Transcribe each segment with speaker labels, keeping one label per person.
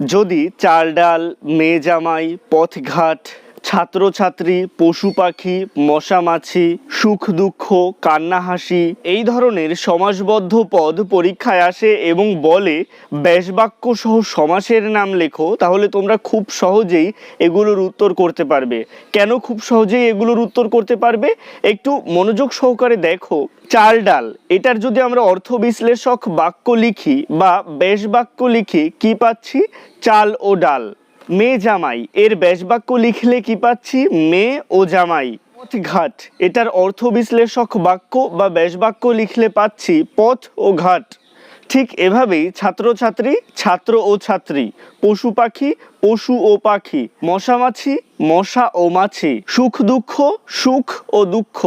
Speaker 1: যদি চাল ডাল মেয়ে জামাই পথঘাট ছাত্রছাত্রী, পশু পাখি, মশা মাছি, সুখ দুঃখ, কান্না হাসি এই ধরনের সমাসবদ্ধ পদ পরীক্ষায় আসে এবং বলে ব্যাসবাক্য সহ সমাসের নাম লেখো, তাহলে তোমরা খুব সহজেই এগুলোর উত্তর করতে পারবে। কেন খুব সহজেই এগুলোর উত্তর করতে পারবে? একটু মনোযোগ সহকারে দেখো। চাল ডাল, এটার যদি আমরা অর্থ বিশ্লেষক বাক্য লিখি বা বেশ বাক্য লিখি, কি পাচ্ছি? চাল ও ডাল। মেয়ে জামাই, এর ব্যাসবাক্য লিখলে কি পাচ্ছি? মেয়ে ও জামাই। পথ ঘাট, এটার অর্থ বিশ্লেষক বাক্য বা ব্যাসবাক্য লিখলে পাচ্ছি পথ ও ঘাট। ঠিক এভাবেই ছাত্রছাত্রী, ছাত্র ও ছাত্রী, পশু পাখি, পশু ও পাখি, মশা মাছি, মশা ও মাছি, সুখ দুঃখ, সুখ ও দুঃখ,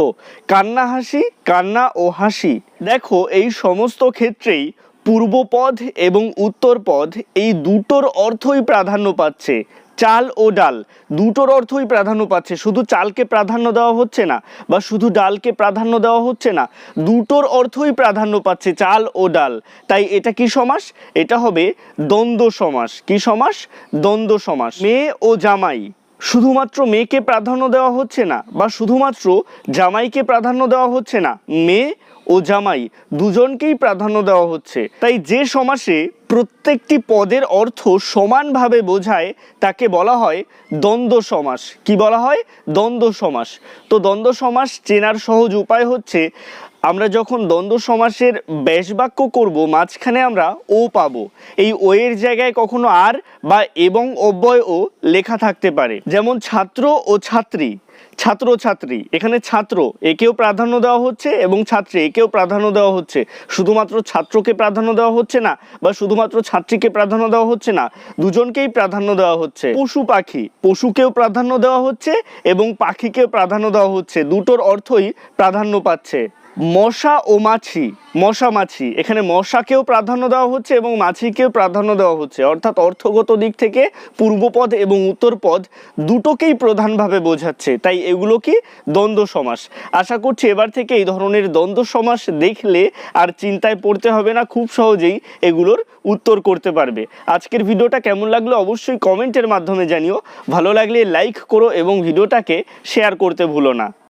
Speaker 1: কান্না হাসি, কান্না ও হাসি। দেখো এই সমস্ত ক্ষেত্রেই পূর্বপদ এবং উত্তরপদ, এই দুটোর অর্থই প্রাধান্য পাচ্ছে। চাল ও ডাল, দুটোর অর্থই প্রাধান্য পাচ্ছে। শুধু চালকে প্রাধান্য দেওয়া হচ্ছে না, বা শুধু ডালকে প্রাধান্য দেওয়া হচ্ছে না, দুটোর অর্থই প্রাধান্য পাচ্ছে চাল ও ডাল। তাই এটা কি সমাস? এটা হবে দ্বন্দ্ব সমাস। কি সমাস? দ্বন্দ্ব সমাস। মেয়ে ও জামাই। শুধুমাত্র মেয়েকে প্রাধান্য দেওয়া হচ্ছে না, বা শুধুমাত্র জামাইকে প্রাধান্য দেওয়া হচ্ছে না, মেয়ে ও জামাই দুজনকেই প্রাধান্য দেওয়া হচ্ছে। তাই যে সমাসে প্রত্যেকটি পদের অর্থ সমানভাবে বোঝায়, তাকে বলা হয় দ্বন্দ্ব সমাস। কি বলা হয়? দ্বন্দ্ব সমাস। তো দ্বন্দ্ব সমাস চেনার সহজ উপায় হচ্ছে আমরা যখন দ্বন্দ্ব সমাসের ব্যাসবাক্য করব, মাঝখানে আমরা ও পাবো। এই ও এর জায়গায় কখনো আর বা এবং অব্যয় ও লেখা থাকতে পারে। যেমন ছাত্র ও ছাত্রী। ছাত্র ছাত্রী। এখানে ছাত্র, একেও প্রাধান্য দেওয়া হচ্ছে এবং ছাত্রী, একেও প্রাধান্য দেওয়া হচ্ছে। শুধুমাত্র ছাত্রকে প্রাধান্য দেওয়া হচ্ছে না বা শুধুমাত্র ছাত্রীকে প্রাধান্য দেওয়া হচ্ছে না, দুজনকেই প্রাধান্য দেওয়া হচ্ছে। পশু পাখি, পশুকেও প্রাধান্য দেওয়া হচ্ছে এবং পাখিকেও প্রাধান্য দেওয়া হচ্ছে। দুটোর অর্থই প্রাধান্য পাচ্ছে। মশা ও মাছি, মশা মাছি। এখানে মশাকেও প্রাধান্য দেওয়া হচ্ছে এবং মাছিকেও প্রাধান্য দেওয়া হচ্ছে। অর্থাৎ অর্থগত দিক থেকে পূর্বপদ এবং উত্তরপদ দুটোকেই প্রধানভাবে বোঝাচ্ছে। তাই এগুলো কি? দ্বন্দ্ব সমাস। আশা করছি এবার থেকে এই ধরনের দ্বন্দ্ব সমাস দেখলে আর চিন্তায় পড়তে হবে না, খুব সহজেই এগুলোর উত্তর করতে পারবে। আজকের ভিডিওটা কেমন লাগল অবশ্যই কমেন্টের মাধ্যমে জানিও। ভালো লাগলে লাইক করো এবং ভিডিওটাকে শেয়ার করতে ভুলো না।